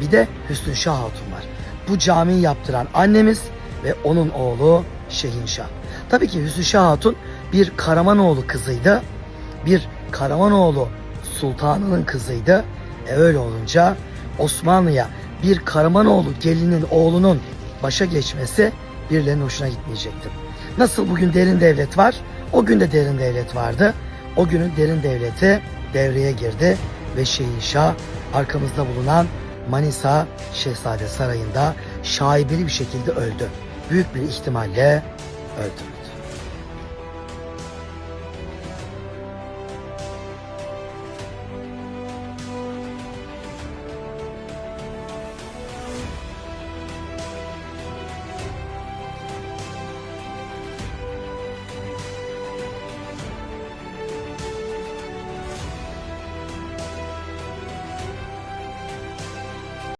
Bir de Hüsnü Şah Hatun var. Bu camiyi yaptıran annemiz ve onun oğlu Şehinşah. Tabii ki Hüsnü Şah Hatun bir Karamanoğlu kızıydı. Bir Karamanoğlu sultanının kızıydı. E öyle olunca Osmanlı'ya bir Karamanoğlu gelinin oğlunun başa geçmesi birilerinin hoşuna gitmeyecektir. Nasıl bugün derin devlet var, o gün de derin devlet vardı. O günün derin devleti devreye girdi ve Şehinşah arkamızda bulunan Manisa Şehzade Sarayı'nda şaibeli bir şekilde öldü. Büyük bir ihtimalle öldü.